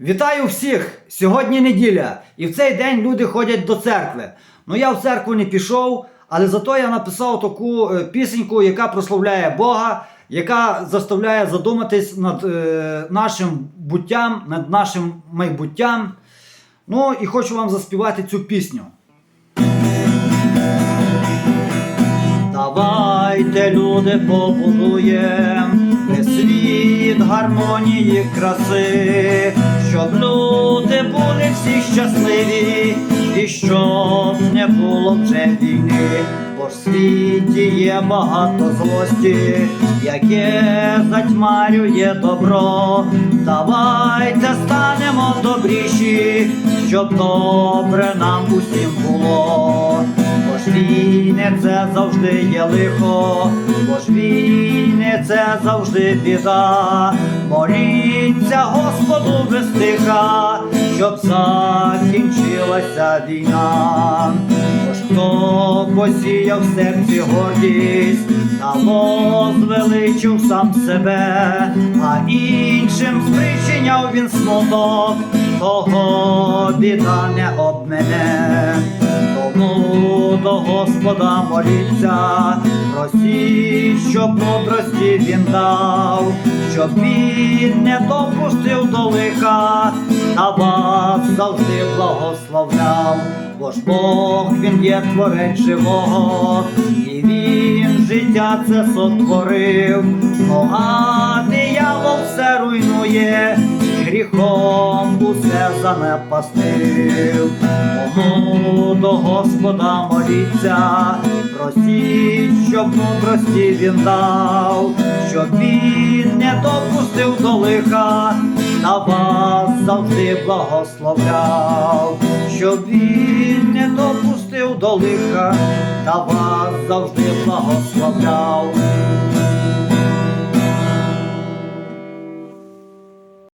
Вітаю всіх! Сьогодні неділя, і в цей день люди ходять до церкви. Ну я в церкву не пішов, але зато я написав таку е, пісеньку, яка прославляє Бога, яка заставляє задуматись над е, нашим буттям, над нашим майбуттям. Ну і хочу вам заспівати цю пісню. Давайте, люди, побудуєм весь світ гармонії краси, щоб люди були всі щасливі, і щоб не було вже війни, бо в світі є багато злості, яке затьмарює добро. Давайте станемо добріші, щоб добре нам усім було. Бо ж війни це завжди є лихо, бо ж це завжди біда. Моліться Господу без тиха, щоб закінчилася війна. Бо ж хто посіяв в серці гордість, та возвеличив сам себе, а іншим спричиняв він смуток, того біда не обмене. Господа моліться, просіть, щоб мудрості він дав, щоб він не допустив до лиха, та вас завжди благословляв, бо ж Бог він є творець живого, і він життя це сотворив, ну а диявол все руйнує гріхом усе занепастив. Тому до Господа моліться, просіть, щоб мудрості він дав, щоб він не допустив до лиха, та вас завжди благословляв, щоб він не допустив до лиха, та вас завжди благословляв.